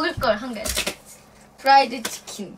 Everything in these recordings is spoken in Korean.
먹을 걸 한 개. 프라이드 치킨.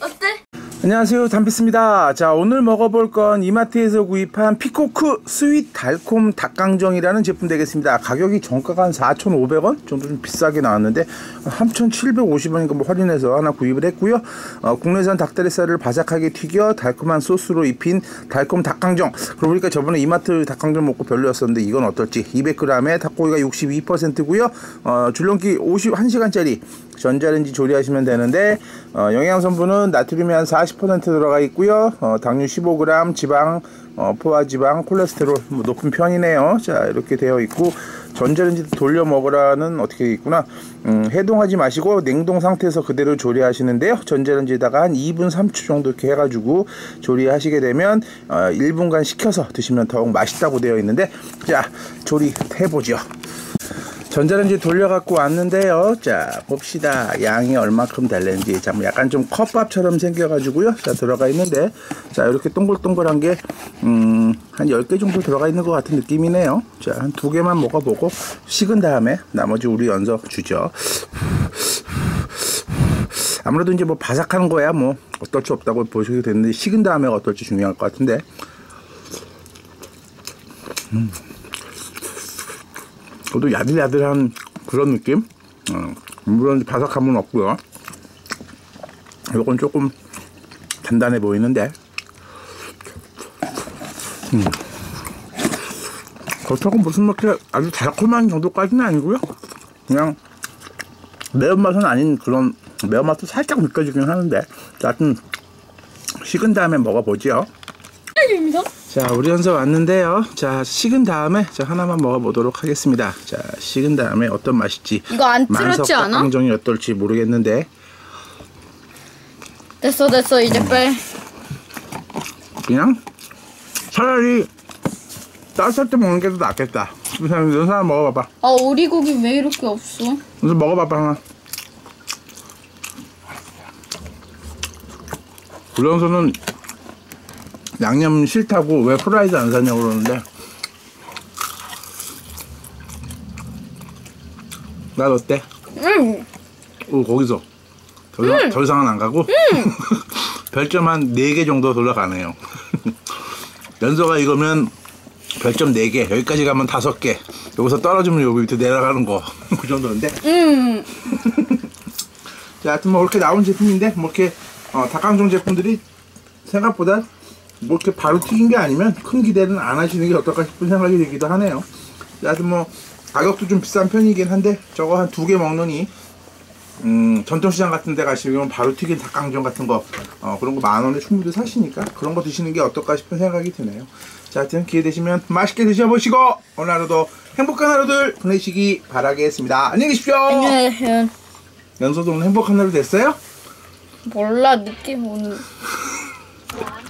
어때? 안녕하세요. 담피스입니다. 자 오늘 먹어볼 건 이마트에서 구입한 피코크 스윗 달콤 닭강정이라는 제품 되겠습니다. 가격이 정가가 한 4,500원 정도 좀 비싸게 나왔는데 3,750원인가 뭐 할인해서 하나 구입을 했고요. 어, 국내산 닭다리살을 바삭하게 튀겨 달콤한 소스로 입힌 달콤 닭강정. 그러고 보니까 저번에 이마트 닭강정 먹고 별로였었는데 이건 어떨지. 200g에 닭고기가 62%고요. 어, 줄넘기 51시간짜리 전자레인지 조리하시면 되는데 어, 영양 성분은 나트륨이 한 40% 들어가 있고요. 어, 당류 15g, 지방, 어, 포화지방, 콜레스테롤 뭐 높은 편이네요. 자 이렇게 되어 있고 전자레인지 돌려 먹으라는 어떻게 있구나. 음, 해동하지 마시고 냉동 상태에서 그대로 조리하시는데요. 전자레인지에다가 한 2분 3초 정도 이렇게 해가지고 조리하시게 되면 어, 1분간 식혀서 드시면 더욱 맛있다고 되어 있는데 자 조리해 보죠. 전자레인지 돌려갖고 왔는데요. 자, 봅시다. 양이 얼마큼 될는지. 자, 뭐 약간 좀 컵밥처럼 생겨가지고요. 자, 들어가 있는데. 자, 이렇게 동글동글한 게, 음, 한 10개 정도 들어가 있는 것 같은 느낌이네요. 자, 한 두 개만 먹어보고, 식은 다음에 나머지 우리 연서 주죠. 아무래도 이제 뭐 바삭한 거야 뭐 어떨 수 없다고 보시게 되는데 식은 다음에 어떨지 중요할 것 같은데. 음. 저도 야들야들한 그런 느낌? 어, 물론 바삭함은 없고요. 이건 조금 단단해 보이는데 음. 그렇다고 무슨 뭐 이렇게 아주 달콤한 정도까지는 아니고요. 그냥 매운맛은 아닌 그런 매운맛도 살짝 느껴지긴 하는데 하여튼 식은 다음에 먹어보죠. 입니다. 자, 우리 연서 왔는데요. 자, 식은 다음에 자 하나만 먹어보도록 하겠습니다. 자, 식은 다음에 어떤 맛일지. 이거 안 틀었지 않아? 강정이 어떨지 모르겠는데. 됐어 됐어 이제 빼. 그냥 차라리 따뜻할 때 먹는 게 더 낫겠다. 연서 하나 먹어봐봐. 아 오리고기 왜 이렇게 없어? 연서 먹어봐봐 하나. 우리 연서는 양념 싫다고 왜 프라이드 안 사냐고 그러는데. 난 어때? 응. 오 거기서. 더, 이상- 더 이상은 안 가고? 별점 한 4개 정도 돌아가네요. 연서가 이거면 별점 4개 여기까지 가면 5개. 여기서 떨어지면 여기 밑에 내려가는 거. 그 정도인데? 음. 자, 하여튼 뭐 이렇게 나온 제품인데 뭐 이렇게 어, 닭강정 제품들이 생각보다 뭐 이렇게 바로 튀긴 게 아니면 큰 기대는 안 하시는 게 어떨까 싶은 생각이 들기도 하네요. 자, 하여튼 뭐 가격도 좀 비싼 편이긴 한데 저거 한 두 개 먹느니 음, 전통시장 같은 데 가시면 바로 튀긴 닭강정 같은 거 어, 그런 거 만 원에 충분히 사시니까 그런 거 드시는 게 어떨까 싶은 생각이 드네요. 자, 하여튼 기회 되시면 맛있게 드셔보시고 오늘 하루도 행복한 하루들 보내시기 바라겠습니다. 안녕히 계십시오. 안녕하세요. 연서도 오늘 행복한 하루 됐어요? 몰라 느낌 오늘.